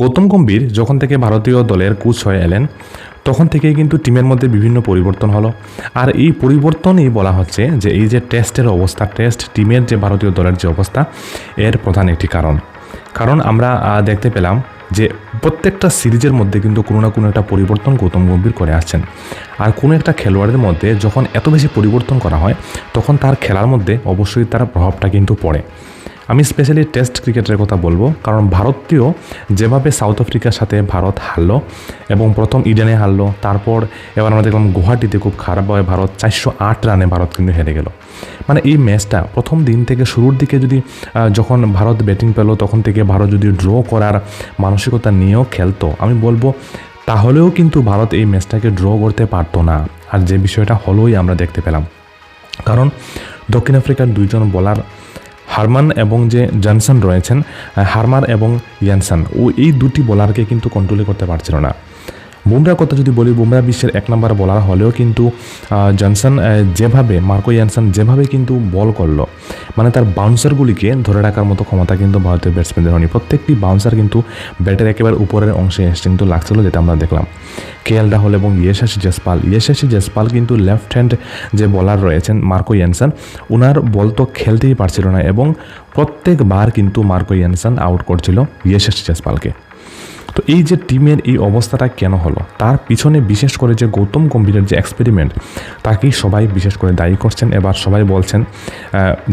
গৌতম গম্ভীর যখন থেকে ভারতীয় দলের কোচ হয়ে এলেন, তখন থেকেই কিন্তু টিমের মধ্যে বিভিন্ন পরিবর্তন হলো। আর এই পরিবর্তনই বলা হচ্ছে যে এই যে টেস্টের অবস্থা, টেস্ট টিমের যে ভারতীয় দলের যে অবস্থা, এর প্রধান একটি কারণ। কারণ আমরা দেখতে পেলাম যে প্রত্যেকটা সিরিজের মধ্যে কিন্তু কোনো না কোনো একটা পরিবর্তন গৌতম গম্ভীর করে আসছেন। আর কোনো একটা খেলোয়াড়ের মধ্যে যখন এত বেশি পরিবর্তন করা হয়, তখন তার খেলার মধ্যে অবশ্যই তার প্রভাবটা কিন্তু পড়ে। আমি স্পেশালি টেস্ট ক্রিকেটের কথা বলব, কারণ ভারতীয় যেভাবে সাউথ আফ্রিকার সাথে ভারত হারলো এবং প্রথম ইডেনে হারলো, তারপর এবার আমরা দেখলাম গুয়াহাটিতে খুব খারাপভাবে ভারত চারশো আট রানে ভারত কিন্তু হেরে গেল। মানে এই ম্যাচটা প্রথম দিন থেকে শুরুর দিকে যদি যখন ভারত ব্যাটিং পেল, তখন থেকে ভারত যদি ড্র করার মানসিকতা নিয়েও খেলতো, আমি বলব তাহলেও কিন্তু ভারত এই ম্যাচটাকে ড্র করতে পারতো না। আর যে বিষয়টা হলোই আমরা দেখতে পেলাম। কারণ দক্ষিণ আফ্রিকার দুইজন বোলার হারমান এবং যে জনসন রয়েছেন হারমার এবং ইয়ানসান, ও এই দুটি বোলারকে কিন্তু কন্ট্রোলে করতে পারছিল না। বুমরার কথা যদি বলি, বুমরা বিশ্বের এক নম্বর বলার হলেও কিন্তু জনসন যেভাবে মার্কো ইয়ানসন যেভাবে কিন্তু বল করল মানে তার বাউন্সারগুলিকে ধরে রাখার মতো ক্ষমতা কিন্তু ভারতীয় ব্যাটসম্যানদের হয়নি। প্রত্যেকটি বাউন্সার কিন্তু ব্যাটের একেবারে উপরের অংশে এসে কিন্তু লাগছিল, যেটা আমরা দেখলাম। কে এল রাহুল এবং ইয়েশাসি জেসপাল ইয়েশাসি জেসপাল কিন্তু লেফট হ্যান্ড যে বলার রয়েছেন মার্কো ইয়ানসন ওনার বল তো খেলতেই পারছিল না এবং প্রত্যেকবার কিন্তু মার্কো ইয়ানসন আউট করছিল ইয়েশাসি জসপালকে। তো এই যে টিমের এই অবস্থাটা কেন হলো? তার পিছনে বিশেষ করে যে গৌতম গম্ভীরের যে এক্সপেরিমেন্ট তাকেই সবাই বিশেষ করে দায়ী করছেন। এবার সবাই বলছেন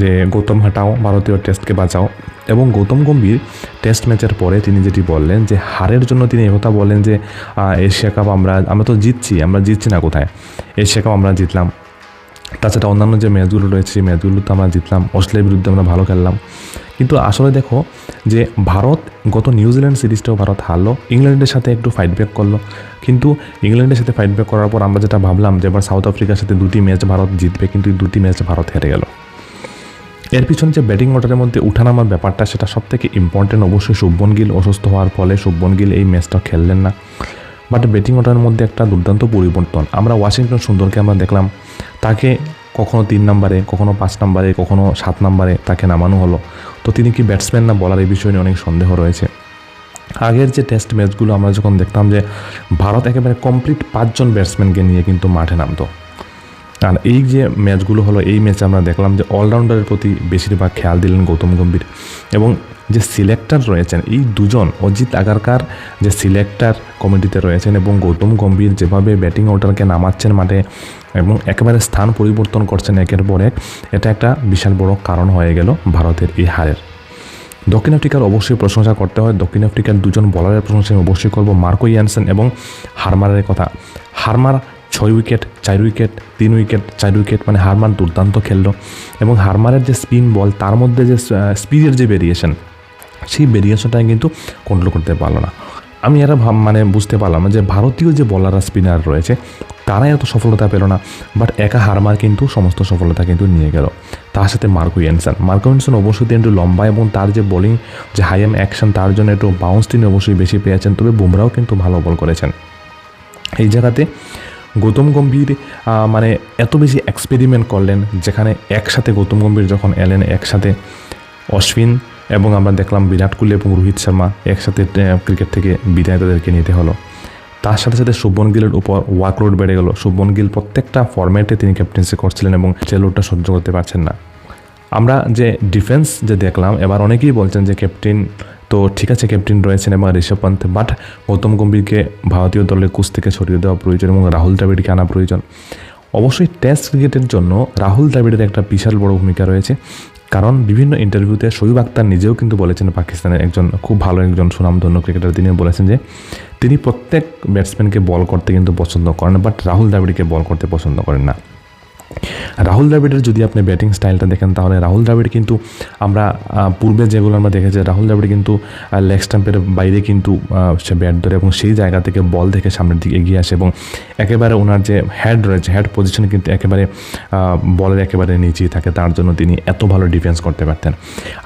যে গৌতম হাটাও, ভারতীয় টেস্টকে বাঁচাও। এবং গৌতম গম্ভীর টেস্ট ম্যাচের পরে তিনি যেটি বললেন, যে হারের জন্য তিনি একথা বললেন যে এশিয়া কাপ আমরা আমরা তো জিতছি, আমরা জিতছি না কোথায়? এশিয়া কাপ আমরা জিতলাম। তাছাড়া অন্যান্য যে ম্যাচগুলো রয়েছে, সেই ম্যাচগুলোতে আমরা জিতলাম। অস্ট্রেলিয়ার বিরুদ্ধে আমরা ভালো খেললাম। কিন্তু আসলে দেখো যে ভারত গত নিউজিল্যান্ড সিরিজটাও ভারত হারলো, ইংল্যান্ডের সাথে একটু ফাইট ব্যাক করল। কিন্তু ইংল্যান্ডের সাথে ফাইট ব্যাক করার পর আমরা যেটা ভাবলাম যে এবার সাউথ আফ্রিকার সাথে দুটি ম্যাচ ভারত জিতবে, কিন্তু দুটি ম্যাচ ভারত হেরে গেল। এর পিছনে যে ব্যাটিং অর্ডারের মধ্যে উঠানামার ব্যাপারটা, সেটা সব থেকে ইম্পর্টেন্ট অবশ্যই শুভন গিল। অসুস্থ হওয়ার ফলে শুভন গিল এই ম্যাচটা খেললেন না। বাট ব্যাটিং অর্ডারের মধ্যে একটা দুর্দান্ত পরিবর্তন। আমরা ওয়াশিংটন সুন্দরকে আমরা দেখলাম, তাকে কখনো তিন নম্বরে, কখনো পাঁচ নম্বরে, কখনো সাত নম্বরে তাকে নামানো হলো। তো তিনি কি ব্যাটসম্যান না বলার এই বিষয় নিয়ে অনেক সন্দেহ রয়েছে। আগের যে টেস্ট ম্যাচগুলো আমরা যখন দেখতাম যে ভারত একেবারে কমপ্লিট পাঁচজন ব্যাটসম্যানকে নিয়ে কিন্তু মাঠে নামতো। আর এই যে ম্যাচগুলো হলো, এই ম্যাচে আমরা দেখলাম যে অলরাউন্ডারের প্রতি বেশিরভাগ খেয়াল দিলেন গৌতম গম্ভীর এবং যে সিলেক্টর রয়েছেন, এই দুজন, অজিত আগারকার যে সিলেক্টর কমিটিতে রয়েছেন এবং গৌতম গম্ভীর যেভাবে ব্যাটিং অর্ডারকে নামাচ্ছেন মাঠে এবং একেবারে স্থান পরিবর্তন করছেন একের পর এক, এটা একটা বিশাল বড় কারণ হয়ে গেল ভারতের এই হারের। দক্ষিণ আফ্রিকার অবশ্যই প্রশংসা করতে হয়। দক্ষিণ আফ্রিকার দুজন বলারের প্রশংসা আমি অবশ্যই করব, মার্কো ইয়ানসেন এবং হারমারের কথা। হারমার ছয় উইকেট, চার উইকেট, তিন উইকেট, চার উইকেট মানে হারমার দুর্দান্ত খেললো। এবং হারমারের যে স্পিন বল, তার মধ্যে যে স্পিডের যে ভেরিয়েশন সেই ভেরিয়েশনটা কিন্তু কন্ট্রোল করতে পারল না। আমি এরা ভাব মানে বুঝতে পারলাম যে ভারতীয় যে বলাররা স্পিনার রয়েছে, তারাই এত সফলতা পেল না বাট একা হারমার কিন্তু সমস্ত সফলতা কিন্তু নিয়ে গেল। তার সাথে মার্কো ইয়েনসন। মার্কো ইয়েনসন অবশ্যই একটু লম্বা এবং তার যে বোলিং যে হাই এম অ্যাকশন তার জন্য একটু বাউন্স তিনি অবশ্যই বেশি পেয়েছেন, তবে বুমরাও কিন্তু ভালো বল করেছেন। এই জায়গাতে গৌতম গম্ভীর মানে এত বেশি এক্সপেরিমেন্ট করলেন যেখানে একসাথে গৌতম গম্ভীর যখন এলেন, একসাথে অশ্বিন এবং আমরা দেখলাম বিরাট কোহলি এবং রোহিত শর্মা একসাথে ক্রিকেট থেকে বিদায় তাদেরকে নিতে হলো। তার সাথে সাথে শুভন গিলের উপর ওয়ার্কলোড বেড়ে গেল। শুভন গিল প্রত্যেকটা ফরম্যাটে তিনি ক্যাপ্টেন্সি করছিলেন এবং সে লোডটা সহ্য করতে পারছেন না। আমরা যে ডিফেন্স যে দেখলাম, এবার অনেকেই বলছেন যে ক্যাপ্টেন তো ঠিক আছে, ক্যাপ্টেন রয়েছেন এবং ঋষভ পন্থ। বাট গৌতম গম্ভীরকে ভারতীয় দলের কোচ থেকে সরিয়ে দেওয়া প্রয়োজন এবং রাহুল দ্রাবিড়কে আনা প্রয়োজন। অবশ্যই টেস্ট ক্রিকেটের জন্য রাহুল দ্রাবিড়ের একটা বিশাল বড় ভূমিকা রয়েছে। কারণ বিভিন্ন ইন্টারভিউতে শহীব আক্তার নিজেও কিন্তু বলেছেন পাকিস্তানের একজন খুব ভালো একজন সুনামধন্য ক্রিকেটার তিনি বলেছেন যে, তিনি প্রত্যেক ব্যাটসম্যানকে বল করতে কিন্তু পছন্দ করেন বাট রাহুল দ্রাবিড়কে বল করতে পছন্দ করেন না। রাহুল দ্রাবিড়ের যদি আপনি ব্যাটিং স্টাইলটা দেখেন, তাহলে রাহুল দ্রাবিড় কিন্তু আমরা পূর্বে যেগুলো আমরা দেখেছি, রাহুল দ্রাবিড় কিন্তু লেগ স্টাম্পের বাইরে কিন্তু সে ব্যাট ধরে এবং সেই জায়গা থেকে বল থেকে সামনের দিকে এগিয়ে আসে এবং একেবারে ওনার যে হেড রয়েছে হ্যাড পজিশন কিন্তু একেবারে বলের একেবারে নিচেই থাকে। তার জন্য তিনি এত ভালো ডিফেন্স করতে পারতেন।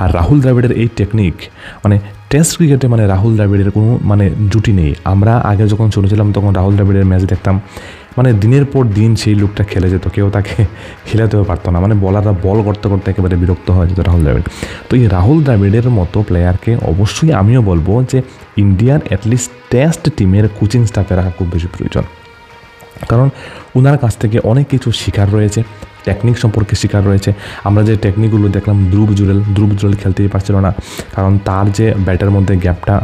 আর রাহুল দ্রাবিড়ের এই টেকনিক মানে টেস্ট ক্রিকেটে মানে রাহুল দ্রাবিড়ের কোনো মানে জুটি নেই। আমরা আগে যখন চলেছিলাম তখন রাহুল দ্রাবিড়ের ম্যাচ দেখতাম। মানে দিনের পর দিন সেই লুকটা খেলে যেত, কেউ তাকে খেলাতেও পারতো না। মানে বলাররা বল করতে করতে একেবারে বিরক্ত হয়ে যেত রাহুল দ্রাবিড়। তো এই রাহুল দ্রাবিড়ের মতো প্লেয়ারকে অবশ্যই আমিও বলব যে ইন্ডিয়ার অ্যাটলিস্ট টেস্ট টিমের কোচিং স্টাফে রাখা খুব বেশি প্রয়োজন। কারণ ওনার কাছ থেকে অনেক কিছু শিকার রয়েছে। টেকনিক সম্পর্কে শিকার রয়েছে। আমরা যে টেকনিকগুলো দেখলাম, ধ্রুব জুরেল ধ্রুব জুরেল খেলতেই পারছিল না। কারণ তার যে ব্যাটের মধ্যে গ্যাপটা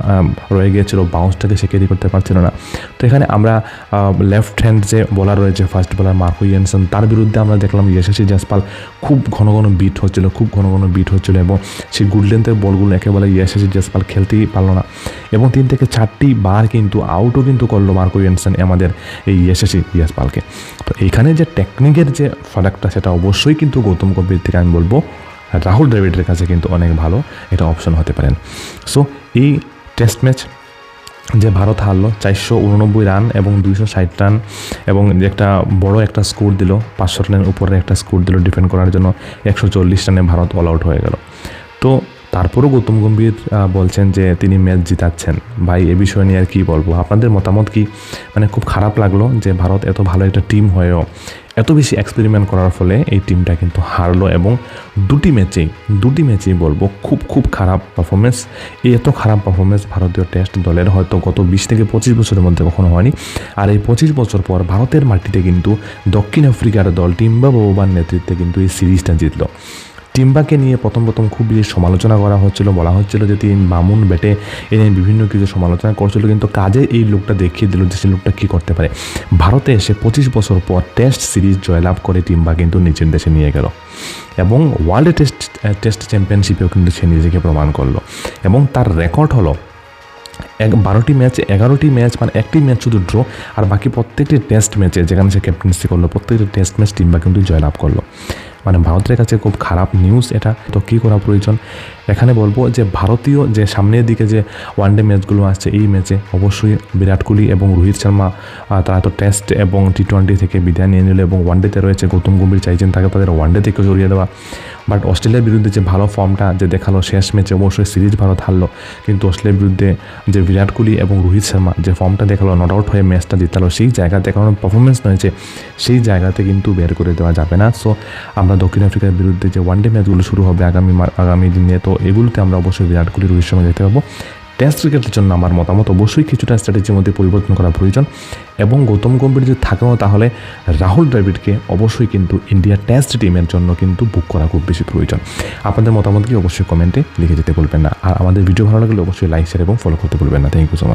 রয়ে গিয়েছিল বাউন্সটাকে সে ক্যারি করতে পারছিল না। তো এখানে আমরা লেফট হ্যান্ড যে বলার রয়েছে ফার্স্ট বলার মার্কো ইয়েনসন, তার বিরুদ্ধে আমরা দেখলাম ইয়েশাসি জাসপাল খুব ঘন ঘন বিট হচ্ছিল, খুব ঘন ঘন বিট হচ্ছিল এবং সেই গুড লেন্থের বলগুলো একেবারে ইয়েশাসি জাসপাল খেলতেই পারল না। এবং তিন থেকে চারটি বার কিন্তু আউটও কিন্তু করল মার্কো ইয়েনসন আমাদের এই ইয়েশাসি ইয়াসপালকে তো এইখানে যে টেকনিকের যে ফারাকটা, সেটা অবশ্যই কিন্তু গৌতম গম্ভীর থেকে আমি বলব। রাহুল দ্রাবিড়ের কাছে কিন্তু অনেক ভালো, এটা অপশন হতে পারেন। সো এই টেস্ট ম্যাচ যে ভারত হারলো, চারশো উননব্বই রান এবং দুইশো ষাট রান এবং যে একটা বড় একটা স্কোর দিল, পাঁচশো রানের উপরে একটা স্কোর দিল ডিফেন্ড করার জন্য, একশো চল্লিশ রানে ভারত অল আউট হয়ে গেল। তো তারপরেও গৌতম গম্ভীর বলছেন যে তিনি ম্যাচ জিতাচ্ছেন। ভাই, এ বিষয় নিয়ে আর কী বলব? আপনাদের মতামত কি? মানে খুব খারাপ লাগল যে ভারত এত ভালো একটা টিম হয়েও এত বেশি এক্সপেরিমেন্ট করার ফলে এই টিমটা কিন্তু হারলো এবং দুটি ম্যাচেই দুটি ম্যাচেই বলব, খুব খুব খারাপ পারফরমেন্স এই এত খারাপ পারফরমেন্স ভারতীয় টেস্ট দলের হয়তো গত বিশ থেকে পঁচিশ বছরের মধ্যে কখনো হয়নি। আর এই পঁচিশ বছর পর ভারতের মাটিতে কিন্তু দক্ষিণ আফ্রিকার দল টিম্বা বাবুবার নেতৃত্বে কিন্তু এই সিরিজটা জিতলো। টিম্বাকে নিয়ে প্রথম প্রথম খুব বেশি সমালোচনা করা হচ্ছিল, বলা হচ্ছিল যে তিনি মামুন ব্যাটে এ নিয়ে বিভিন্ন কিছু সমালোচনা করছিল, কিন্তু কাজে এই লোকটা দেখিয়ে দিল যে সেই লোকটা কী করতে পারে। ভারতে এসে পঁচিশ বছর পর টেস্ট সিরিজ জয়লাভ করে টিম্বা কিন্তু নিজের দেশে নিয়ে গেল এবং ওয়ার্ল্ড টেস্ট টেস্ট চ্যাম্পিয়নশিপেও কিন্তু সে নিজেকে প্রমাণ করল এবং তার রেকর্ড হলো এক, বারোটি ম্যাচ, এগারোটি ম্যাচ মানে একটি ম্যাচ শুধু ড্র আর বাকি প্রত্যেকটি টেস্ট ম্যাচে যেখানে সে ক্যাপ্টেন্সি করল, প্রত্যেকটি টেস্ট ম্যাচ টিম্বা কিন্তু জয়লাভ করল। মানে ভারতের কাছে খুব খারাপ নিউজ এটা। তো কী করা প্রয়োজন? এখানে বলব যে ভারতীয় যে সামনের দিকে যে ওয়ানডে ম্যাচগুলো আসছে, এই ম্যাচে অবশ্যই বিরাট কোহলি এবং রোহিত শর্মা তারা তো টেস্ট এবং টি টোয়েন্টি থেকে বিদায় নিয়ে নিল এবং ওয়ানডেতে রয়েছে গৌতম গম্ভীর, চাইছেন তাকে তাদের ওয়ানডে থেকে জড়িয়ে দেওয়া। বাট অস্ট্রেলিয়ার বিরুদ্ধে যে ভালো ফর্মটা যে দেখাল শেষ ম্যাচে অবশ্যই সিরিজ ভারত হারলো। কিন্তু অস্ট্রেলিয়ার বিরুদ্ধে যে বিরাট কোহলি এবং রোহিত শর্মা যে ফর্মটা দেখাল নট আউট হয়ে ম্যাচটা জিতালো, সেই জায়গাতে কারণ পারফরমেন্স রয়েছে, সেই জায়গাতে কিন্তু বের করে দেওয়া যাবে না। সো আমরা দক্ষিণ আফ্রিকার বিরুদ্ধে যে ওয়ানডে ম্যাচগুলো শুরু হবে আগামী আগামী দিনে, তো এগুলোতে আমরা অবশ্যই বিরাট কোহলি রোহিত শর্মা দেখতে পাবো। টেস্ট ক্রিকেটের জন্য আমার মতামত অবশ্যই কিছুটা স্ট্র্যাটেজির মধ্যে পরিবর্তন করা প্রয়োজন এবং গৌতম গম্ভীর যদি থাকেও তাহলে রাহুল দ্রাবিড়কে অবশ্যই কিন্তু ইন্ডিয়া টেস্ট টিমের জন্য কিন্তু বুক করা খুব বেশি প্রয়োজন। আপনাদের মতামত কি অবশ্যই কমেন্টে লিখে যেতে বলবেন না। আর আমাদের ভিডিও ভালো লাগলে অবশ্যই লাইক শেয়ার এবং ফলো করতে বলবেন না। Thank you so much